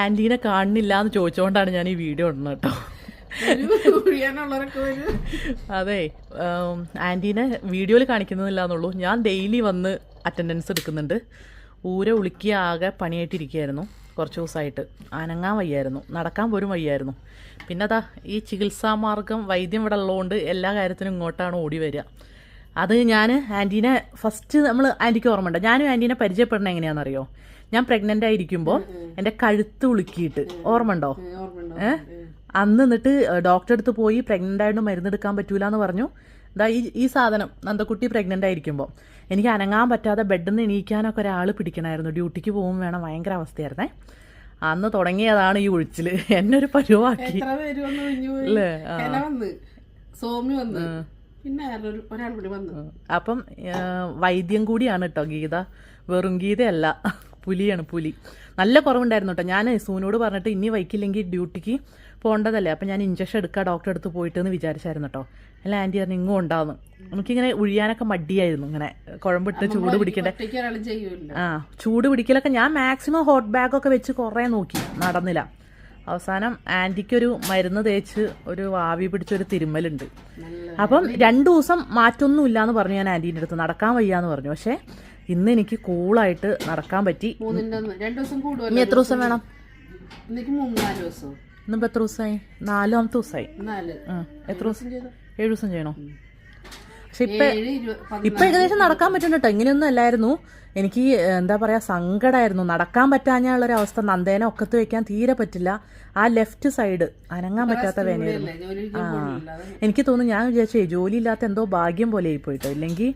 ആന്റീനെ കാണുന്നില്ല എന്ന് ചോദിച്ചുകൊണ്ടാണ് ഞാൻ ഈ വീഡിയോ ഇടുന്നത് കേട്ടോ. അതെ ആന്റീനെ വീഡിയോയിൽ കാണിക്കുന്നില്ല എന്നുള്ളൂ ഞാൻ ഡെയിലി വന്ന് അറ്റൻഡൻസ് എടുക്കുന്നുണ്ട്. ഊരെ ഉളുക്കി ആകെ പണിയായിട്ടിരിക്കുകയായിരുന്നു. കുറച്ച് ദിവസമായിട്ട്. അനങ്ങാൻ വയ്യായിരുന്നു. നടക്കാൻ പോലും വയ്യായിരുന്നു. പിന്നെ അതാ ഈ ചികിത്സാമാർഗം വൈദ്യം ഇവിടെ ഉള്ളതുകൊണ്ട് എല്ലാ കാര്യത്തിനും ഇങ്ങോട്ടാണ് ഓടി വരിക. അത് ഞാൻ ആന്റീനെ ഫസ്റ്റ് നമ്മൾ ആന്റിക്ക് ഓർമ്മയുണ്ട്. ഞാനും ആന്റീനെ പരിചയപ്പെടുന്നത് എങ്ങനെയാണെന്നറിയോ? ഞാൻ പ്രഗ്നന്റ് ആയിരിക്കുമ്പോൾ എന്റെ കഴുത്ത് ഉളുക്കിയിട്ട്. ഓർമ്മയുണ്ടോ? ഏഹ് അന്ന് എന്നിട്ട് ഡോക്ടറെ അടുത്ത് പോയി പ്രഗ്നന്റ് ആയിട്ട് മരുന്നെടുക്കാൻ പറ്റൂല എന്ന് പറഞ്ഞു. ഇതാ ഈ ഈ സാധനം നന്ദക്കുട്ടി പ്രഗ്നന്റ് ആയിരിക്കുമ്പോൾ എനിക്ക് അനങ്ങാൻ പറ്റാതെ ബെഡിൽ നിന്ന് എണീക്കാനൊക്കെ ഒരാൾ പിടിക്കണമായിരുന്നു ഡ്യൂട്ടിക്ക് പോകും വേണം ഭയങ്കര അവസ്ഥയായിരുന്നേ. അന്ന് തുടങ്ങിയതാണ് ഈ ഒഴിച്ചിൽ എന്നൊരു പരുവാക്കി. അല്ലേ? സോമി വന്ന് അപ്പം വൈദ്യം കൂടിയാണ് കേട്ടോ ഗീത. വെറും ഗീതയല്ല. പുലിയാണ് പുലി. നല്ല കുറവുണ്ടായിരുന്നു കേട്ടോ ഞാൻ സൂനോട് പറഞ്ഞിട്ട് ഇനി വൈക്കില്ലെങ്കിൽ ഡ്യൂട്ടിക്ക് പോകേണ്ടതല്ലേ അപ്പം ഞാൻ ഇഞ്ചക്ഷൻ എടുക്കുക ഡോക്ടറെ അടുത്ത് പോയിട്ട് എന്ന് വിചാരിച്ചായിരുന്നു കേട്ടോ അല്ല ആന്റി പറഞ്ഞു ഇങ്ങും ഉണ്ടാവുന്നു നമുക്കിങ്ങനെ ഉഴിയാനൊക്കെ മടിയായിരുന്നു. ഇങ്ങനെ കുഴമ്പിട്ട് ചൂട് പിടിക്കണ്ടേ ആ ചൂട് പിടിക്കലൊക്കെ ഞാൻ മാക്സിമം ഹോട്ട് ബാഗൊക്കെ വെച്ച് കുറേ നോക്കി. നടന്നില്ല. അവസാനം ആന്റിക്കൊരു മരുന്ന് തേച്ച് ഒരു വാവി പിടിച്ചൊരു തിരുമ്മലുണ്ട്. അപ്പം രണ്ടു ദിവസം മാറ്റൊന്നുമില്ല എന്ന് പറഞ്ഞു ഞാൻ ആന്റീന്റെ അടുത്ത്. നടക്കാൻ വയ്യാന്ന് പറഞ്ഞു. പക്ഷേ ഇന്ന് എനിക്ക് കൂളായിട്ട് നടക്കാൻ പറ്റി. ഇനി എത്ര ദിവസം വേണം? ഇന്നിപ്പോ എത്ര ദിവസമായി? നാലാമത്തെ ദിവസമായി. എത്ര ദിവസം ഏഴ് ദിവസം ചെയ്യണോ? പക്ഷെ ഇപ്പൊ ഇപ്പൊ ഏകദേശം നടക്കാൻ പറ്റുന്നുണ്ട് കേട്ടോ ഇങ്ങനെയൊന്നും അല്ലായിരുന്നു. എനിക്ക് എന്താ പറയാ സങ്കടമായിരുന്നു നടക്കാൻ പറ്റാഞ്ഞുള്ള ഒരു അവസ്ഥ നന്ദേനെ ഒക്കത്ത് വെക്കാൻ തീരെ പറ്റില്ല. ആ ലെഫ്റ്റ് സൈഡ് അനങ്ങാൻ പറ്റാത്ത വേനയായിരുന്നു അതാണ് എനിക്ക് തോന്നുന്നു ഞാൻ വിചാരിച്ചേ ജോലി ഇല്ലാത്ത എന്തോ ഭാഗ്യം പോലെ ആയി പോയിട്ടോ ഇല്ലെങ്കിൽ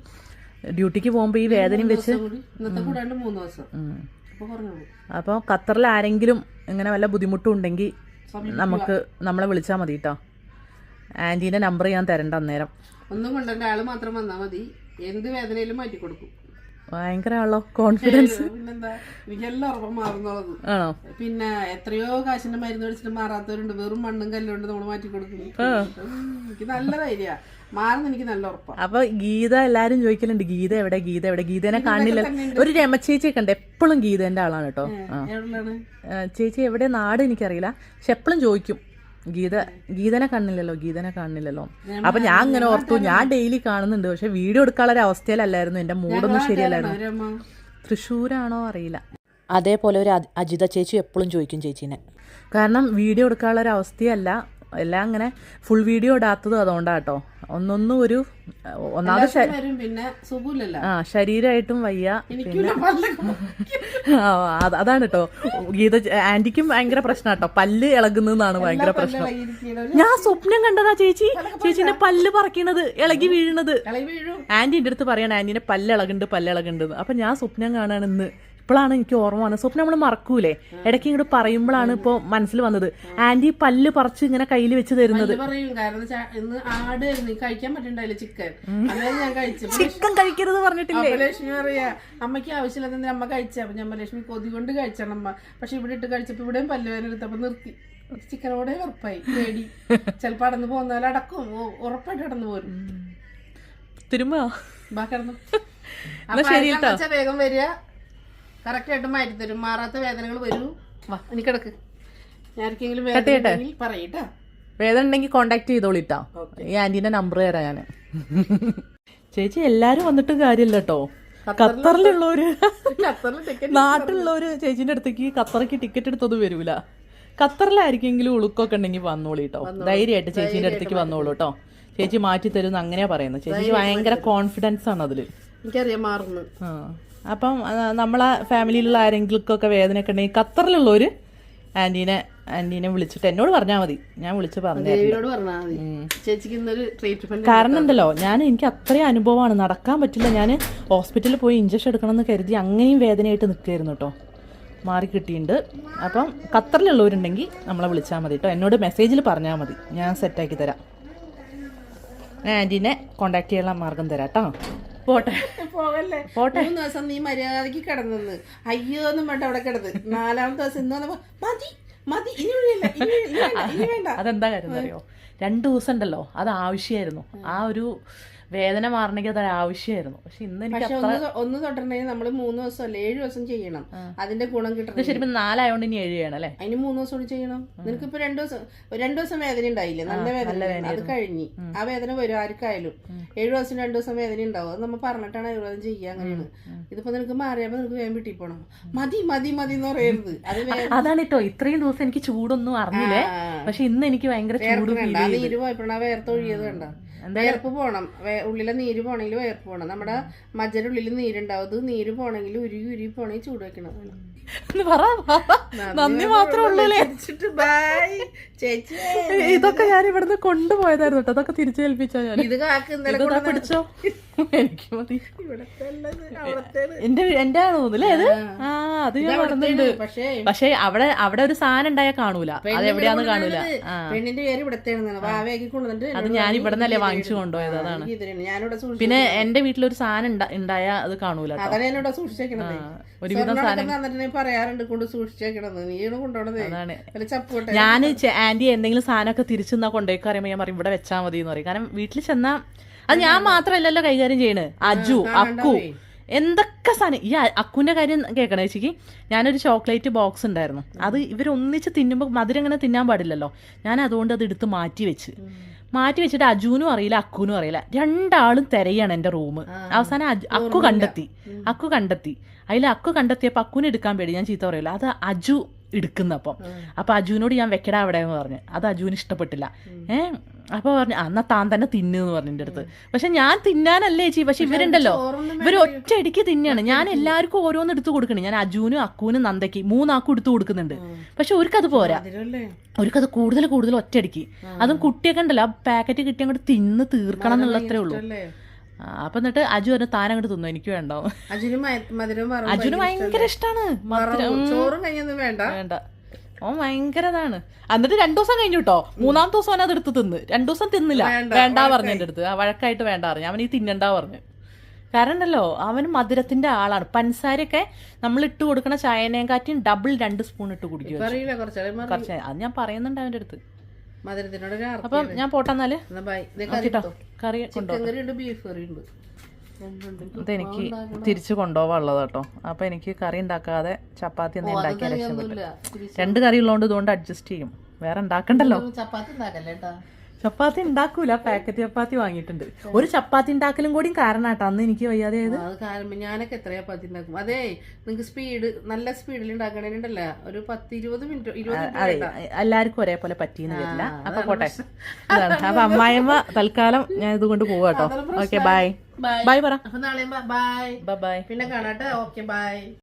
ഡ്യൂട്ടിക്ക് പോകുമ്പോൾ ഈ വേദനയും വെച്ച് അപ്പോൾ ഖത്തറിൽ ആരെങ്കിലും ഇങ്ങനെ വല്ല ബുദ്ധിമുട്ടും ഉണ്ടെങ്കിൽ നമുക്ക് നമ്മളെ വിളിച്ചാൽ മതി കേട്ടോ ആന്റീന്റെ നമ്പർ ഞാൻ തരണ്ട അന്നേരം. ഒന്നും കൊണ്ടെന്റെ ആൾ മാത്രം വന്നാ മതി. എന്ത് വേദനയിലും മാറ്റി കൊടുക്കും. ഭയങ്കര ആളോ? കോൺഫിഡൻസ് പിന്നെന്താ? എനിക്ക് എല്ലാം ഉറപ്പം മാറുന്നുള്ളത്. പിന്നെ എത്രയോ കാശിന്റെ മരുന്ന് മേടിച്ചിട്ട് മാറാത്തവരുണ്ട്. വെറും മണ്ണും കല്ലും ഉണ്ട് നമ്മൾ മാറ്റി കൊടുക്കും. എനിക്ക് നല്ല ധൈര്യ. മാറുന്ന എനിക്ക് നല്ല ഉറപ്പാണ് അപ്പൊ ഗീത എല്ലാരും ചോദിക്കലുണ്ട് ഗീത എവിടെ ഗീത എവിടെ? ഗീതനെ കാണില്ല ഒരു രമച്ചേച്ചിയൊക്കെ ഉണ്ട്. എപ്പോഴും ഗീതന്റെ ആളാണ് കേട്ടോ. ചേച്ചി എവിടെ? നാട് എനിക്കറിയില്ല. പക്ഷെ എപ്പോഴും ചോദിക്കും. ഗീത ഗീതനെ കാണുന്നില്ലല്ലോ ഗീതനെ കാണുന്നില്ലല്ലോ അപ്പൊ ഞാൻ അങ്ങനെ ഓർത്തു ഞാൻ ഡെയിലി കാണുന്നുണ്ട് പക്ഷെ വീഡിയോ എടുക്കാനുള്ള ഒരു അവസ്ഥയിലല്ലായിരുന്നു എന്റെ മൂഡൊന്നും ശരിയല്ലായിരുന്നു. തൃശ്ശൂരാണോ അറിയില്ല. അതേപോലെ ഒരു അജിത ചേച്ചി എപ്പോഴും ചോദിക്കും ചേച്ചീനെ. കാരണം വീഡിയോ എടുക്കാനുള്ള ഒരു അവസ്ഥയല്ല എല്ലാം അങ്ങനെ ഫുൾ വീഡിയോ ഇടാത്തതും അതുകൊണ്ടാട്ടോ. ഒന്നൊന്നും ഒരു ഒന്നാമത് പിന്നെ ആ ശരീരമായിട്ടും വയ്യ അതാണ് കേട്ടോ ഗീത ആന്റിക്കും ഭയങ്കര പ്രശ്നം കേട്ടോ പല്ല് ഇളകുന്നതാണ് ഭയങ്കര പ്രശ്നം. ഞാൻ സ്വപ്നം കണ്ടതാ ചേച്ചി. ചേച്ചിന്റെ പല്ല് പറിക്കണത് ഇളകി വീഴണത് ആന്റി എന്റെ അടുത്ത് പറയണ ആന്റിന്റെ പല്ല് ഇളകുണ്ട് പല്ല് ഇളകുണ്ട് അപ്പൊ ഞാൻ സ്വപ്നം കാണാണ് ഇന്ന്. ഇപ്പോഴാണ് എനിക്ക് ഓർമ്മ വന്നത്. സ്വപ്നം നമ്മൾ മറക്കൂലേ? ഇടയ്ക്ക് ഇങ്ങോട്ട് പറയുമ്പോഴാണ് ഇപ്പോൾ മനസ്സിൽ വന്നത്. ആന്റി പല്ല് പറിച്ച് ഇങ്ങനെ കയ്യിൽ വെച്ച് തരുന്നത്. പറയും. കാരണം ഇന്ന് ആടായിരുന്നു കഴിക്കാൻ പറ്റണ്ടായില്ല ചിക്കൻ. അതായത് ഞാൻ കഴിച്ചു. ചിക്കൻ കഴിക്കരുത് പറഞ്ഞിട്ടില്ലേ? ലക്ഷ്മി പറയാ അമ്മയ്ക്ക് ആവശ്യമില്ലാതെ അമ്മ കഴിച്ച? അപ്പൊ ഞാൻ ലക്ഷ്മി കൊതി കൊണ്ട് കഴിച്ചാണ് അമ്മ. പക്ഷെ ഇവിടെ ഇട്ട് കഴിച്ചപ്പോ ഇവിടെയും പല്ലുവേദന എടുത്തപ്പോ നിർത്തി. ചിക്കനോടെ ഉറപ്പായി പേടി. ചിലപ്പോ അടന്ന് പോന്നാൽ അടക്കും. ഉറപ്പായിട്ട് അടന്നു പോരും. തിരുമ്പ ബാക്കി അടന്നു വേഗം വരിക. കറക്റ്റ് ആയിട്ട് മാറ്റി തരും. മാറാത്ത വേദനകൾ വരൂ. വാ ഇനി കിടക്ക്. ഞാൻ ആർക്കെങ്കിലും വേദന ഉണ്ടെങ്കിൽ പറയട്ടാ. വേദന ഉണ്ടെങ്കിൽ കോണ്ടാക്ട് ചെയ്തോളിട്ടാ. ഈ ആന്റീന്റെ നമ്പർ തരാം ഞാൻ ചേച്ചി എല്ലാരും വന്നിട്ടും കാര്യമില്ല കേട്ടോ ഖത്തറിലുള്ളവര് നാട്ടിലുള്ളവര് ചേച്ചിന്റെ അടുത്തേക്ക് ഖത്തറിക്ക് ടിക്കറ്റ് എടുത്തത് വരൂല. ഖത്തറിലായിരിക്കെങ്കിലും ഉളുക്കൊക്കെ ഉണ്ടെങ്കിൽ വന്നോളൂ. കേട്ടോ ധൈര്യമായിട്ട് ചേച്ചിന്റെ അടുത്തേക്ക് വന്നോളൂ കേട്ടോ ചേച്ചി മാറ്റി തരും അങ്ങനെയാ പറയുന്നത്. ചേച്ചി ഭയങ്കര കോൺഫിഡൻസ് ആണ് അതിൽ എനിക്കറിയാം മാറുന്നു. അപ്പം നമ്മളെ ഫാമിലിയിലുള്ള ആരെങ്കിലും ആരെങ്കിലുമൊക്കെ വേദനയൊക്കെ ഉണ്ടെങ്കിൽ ഖത്തറിലുള്ളവര് ആന്റീനെ ആന്റീനെ വിളിച്ചിട്ട് എന്നോട് പറഞ്ഞാൽ മതി. ഞാൻ വിളിച്ച് പറഞ്ഞു കാരണം എന്തല്ലോ? ഞാൻ എനിക്ക് അത്രയും അനുഭവമാണ്. നടക്കാൻ പറ്റില്ല. ഞാൻ ഹോസ്പിറ്റലിൽ പോയി ഇഞ്ചക്ഷൻ എടുക്കണം എന്ന് കരുതി അങ്ങനെയും വേദനയായിട്ട് നിൽക്കുകയായിരുന്നു കേട്ടോ. മാറി കിട്ടിയിട്ടുണ്ട്. അപ്പം ഖത്തറിലുള്ളവരുണ്ടെങ്കിൽ നമ്മളെ വിളിച്ചാൽ മതി കേട്ടോ. എന്നോട് മെസ്സേജിൽ പറഞ്ഞാൽ മതി. ഞാൻ സെറ്റാക്കി തരാം. ഞാൻ ആന്റീനെ കോണ്ടാക്ട് ചെയ്യാനുള്ള മാർഗം തരാം കേട്ടോ. പോട്ടെ. പോവല്ലേ? പോട്ടെ. മൂന്ന് ദിവസം നീ മര്യാദയ്ക്ക് കിടന്നെന്ന്. അയ്യോ എന്നും വേണ്ട അവിടെ കിടന്ന്. നാലാമത്തെ ദിവസം ഇന്ന് വന്നപ്പോ മതി മതി ഇനി ഇനി ഇനി വേണ്ട അതെന്താ കാര്യം അറിയോ രണ്ടു ദിവസം ഉണ്ടല്ലോ അത് ആവശ്യമായിരുന്നു. ആ ഒരു വേദന മാറണമെങ്കിൽ അതൊരു ആവശ്യമായിരുന്നു. പക്ഷെ ഇന്ന് എനിക്ക് ഒന്ന് തൊട്ടിട്ടുണ്ടെങ്കിൽ നമ്മൾ മൂന്ന് ദിവസം അല്ല? ഏഴ് ദിവസം ചെയ്യണം. അതിന്റെ ഗുണം കിട്ടണം ശരിക്കും നാലായോണ്ട് ഇനി ഏഴ് ചെയ്യണം അല്ലേ? അതിന് മൂന്ന് ദിവസം കൂടി ചെയ്യണം. നിനക്ക് ഇപ്പൊ രണ്ടു ദിവസം രണ്ടു ദിവസം വേദന ഉണ്ടായില്ലേ? നല്ല വേദന അത് കഴിഞ്ഞ്. ആ വേദന വരും ആർക്കായാലും. ഏഴു ദിവസം രണ്ടു ദിവസം വേദന ഉണ്ടാവും. അത് നമ്മൾ പറഞ്ഞിട്ടാണ് ആയുർവേദം ചെയ്യുക അങ്ങനെയാണ്. ഇതിപ്പോ നിനക്ക് മാറിയപ്പോ നിനക്ക് വേഗം വീട്ടിൽ പോണം. മതി മതി മതി എന്ന് പറയരുത്. അത് അതാണ് കേട്ടോ. ഇത്രയും ദിവസം എനിക്ക് ചൂടൊന്നും അറിഞ്ഞില്ലേ? പക്ഷെ ഇന്ന് എനിക്ക് ഭയങ്കര ചൂട് പോയപ്പോഴാണ് ആ വേർത്തൊഴിയത് കണ്ട? വേർപ്പ് പോണം. ഉള്ളിലെ നീര് പോണെങ്കിൽ വേർപ്പ് പോണം. നമ്മുടെ മജ്ജയുടെ ഉള്ളിൽ നീരുണ്ടാവും. അത് നീര് പോണെങ്കിൽ ഉരുകി ഉരുകി പോണെങ്കിൽ ചൂട് വെക്കണം. നന്ദി മാത്രമേ ഉള്ളൂ ബൈ ചേച്ചി. ഇതൊക്കെ ഞാൻ ഇവിടുന്ന് കൊണ്ടുപോയതായിരുന്നു കേട്ടോ. അതൊക്കെ തിരിച്ചേൽപ്പിച്ചാ ഞാൻ. ഇത് ഇതാ പിടിച്ചോ എനിക്ക് മതി. എന്റെ. എന്റെ ആണോ തോന്നുന്നില്ലേ അത് ആ. അത് ഞാൻ പക്ഷേ പക്ഷെ അവിടെ അവിടെ ഒരു സാധനം ഉണ്ടായാൽ കാണൂല. അത് എവിടെയാന്ന് കാണൂല. പെണ്ണിന്റെ പേര് കൊണ്ടുവന്നിട്ട് അത് ഞാൻ ഇവിടെ നിന്നല്ലേ വാങ്ങിച്ചു കൊണ്ടുപോയത് അതാണ്. പിന്നെ എന്റെ വീട്ടിലൊരു സാധനം ഉണ്ടായാൽ അത് കാണൂല അതാണ് എന്നോട് സൂക്ഷിച്ചേക്കണത്. ഒരുവിധം സ്വർണമൊക്കെ തന്നിട്ട് നീ പറയാറുണ്ട് കൊണ്ട് സൂക്ഷിച്ചേക്കണത്. കൊണ്ടുപോണത്. ഞാൻ ആന്റി എന്തെങ്കിലും സാധനമൊക്കെ തിരിച്ചു നിന്നാ കൊണ്ടുപോയി അറിയുമ്പോൾ ഞാൻ പറയും ഇവിടെ വെച്ചാൽ മതി എന്ന് പറയും. കാരണം വീട്ടിൽ ചെന്നാ അത് ഞാൻ മാത്രമല്ലല്ലോ കൈകാര്യം ചെയ്യണേ. അജു അക്കു എന്തൊക്കെ സാധനം? ഈ അക്കുവിന്റെ കാര്യം കേൾക്കണേ ചേച്ചിക്ക് ഞാനൊരു ചോക്ലേറ്റ് ബോക്സ് ഉണ്ടായിരുന്നു. അത് ഇവരൊന്നിച്ച് തിന്നുമ്പോൾ മധുരം അങ്ങനെ തിന്നാൻ പാടില്ലല്ലോ. ഞാൻ അതുകൊണ്ട് അത് എടുത്ത് മാറ്റി വെച്ച്. മാറ്റി വെച്ചിട്ട് അജുവിനും അറിയില്ല അക്കുവിനും അറിയില്ല. രണ്ടാളും തിരയാണ് എന്റെ റൂം അവസാനം അക്കു കണ്ടെത്തി. അക്കു കണ്ടെത്തി. അതിൽ അക്കു കണ്ടെത്തിയപ്പോൾ അക്കുവിനെടുക്കാൻ പേടി. ഞാൻ ചീത്ത പറയില്ല അത് അജു എടുക്കുന്നപ്പം. അപ്പോൾ അജുവിനോട് ഞാൻ വെക്കടാ അവിടെ എന്ന് പറഞ്ഞു. അത് അജുവിന് ഇഷ്ടപ്പെട്ടില്ല. ഏ? അപ്പൊ പറഞ്ഞു അന്നാ എന്നാ താൻ തന്നെ തിന്നു പറഞ്ഞു എന്റെ അടുത്ത്. പക്ഷെ ഞാൻ തിന്നാനല്ലേ ചേച്ചി പക്ഷെ ഇവരുണ്ടല്ലോ. ഇവർ ഒറ്റയടിക്ക് തിന്നാണ്. ഞാൻ എല്ലാവർക്കും ഓരോന്ന് എടുത്തു കൊടുക്കണേ. ഞാൻ അജുവിനും അക്കുവിനും നന്ദയ്ക്ക് മൂന്നാക്കും എടുത്തു കൊടുക്കുന്നുണ്ട്. പക്ഷെ അവർക്കത് പോരാ. ഒരുക്കത് അവർക്കത് കൂടുതൽ കൂടുതൽ ഒറ്റയടിക്ക്. അതും കുട്ടിയൊക്കെ ഉണ്ടല്ലോ. ആ പാക്കറ്റ് കിട്ടി അങ്ങോട്ട് തിന്ന് തീർക്കണം എന്നുള്ളത്രേ ഉള്ളൂ. അപ്പൊ എന്നിട്ട് അജു പറഞ്ഞു താൻ അങ്ങോട്ട് തിന്നു എനിക്ക് വേണ്ടോ അജുന് മധുരം അജുന് ഭയങ്കര ഇഷ്ടമാണ്. ചോറും വേണ്ട. വേണ്ട. ഓ ഭയങ്കരതാണ് എന്നിട്ട് രണ്ടു ദിവസം കഴിഞ്ഞു കേട്ടോ മൂന്നാമത്തെ ദിവസം അവൻ അത് എടുത്ത് തിന്ന്. രണ്ടു ദിവസം തിന്നില്ല. വേണ്ട, പറഞ്ഞു എന്റെ അടുത്ത്. വഴക്കായിട്ട് വേണ്ട പറഞ്ഞു. അവൻ ഈ തിന്നണ്ട പറഞ്ഞു. കാരണല്ലോ അവൻ മധുരത്തിന്റെ ആളാണ്. പഞ്ചസാരയൊക്കെ നമ്മൾ ഇട്ട് കൊടുക്കണ ചായനേം കാറ്റിയും ഡബിൾ രണ്ട് സ്പൂൺ ഇട്ട് കുടിക്കും. കുറച്ച് അത് ഞാൻ പറയുന്നുണ്ട് അവന്റെ അടുത്ത്. മധുരത്തിനോട് അപ്പം ഞാൻ പോട്ടെന്നാൽ കറി കൊണ്ടോ ചിക്കൻ കറി ഉണ്ട് ബീഫ് കറി ഉണ്ട് ഇതെനിക്ക് തിരിച്ചു കൊണ്ടുപോകാനുള്ളത് കേട്ടോ. അപ്പൊ എനിക്ക് കറി ഉണ്ടാക്കാതെ ചപ്പാത്തി ഒന്നും ഉണ്ടാക്കിയാൽ രക്ഷപ്പെട്ടു രണ്ട് കറി ഉള്ളതുകൊണ്ട് ഇതുകൊണ്ട് അഡ്ജസ്റ്റ് ചെയ്യും. വേറെ ഉണ്ടാക്കണ്ടല്ലോ. ചപ്പാത്തി ഉണ്ടാക്കല്ലേ കേട്ടാ ചപ്പാത്തി ഉണ്ടാക്കൂല പാക്കറ്റ് ചപ്പാത്തി വാങ്ങിയിട്ടുണ്ട്. ഒരു ചപ്പാത്തി ഉണ്ടാക്കലും കൂടി കാരണാട്ടോ അന്ന് എനിക്ക് വയ്യാതെ ആയത് അത് കാരണം ഞാനൊക്കെ എത്ര ചപ്പാത്തി ഉണ്ടാക്കും. അതെ നിങ്ങക്ക് സ്പീഡ് നല്ല സ്പീഡിൽ ഉണ്ടാക്കണേണ്ടല്ല ഒരു പത്ത് ഇരുപത് മിനിറ്റ് ഇരുപത് എല്ലാവർക്കും ഒരേപോലെ പറ്റിയെന്ന് വരില്ല. അപ്പൊ പോട്ടെ. അപ്പൊ അമ്മായിമ്മ തൽക്കാലം ഞാൻ ഇതുകൊണ്ട് പോവാട്ടോ ഓക്കെ ബൈ ബൈ പറ. ബൈ ബൈ പിന്നെ കാണാട്ടെ. Okay bye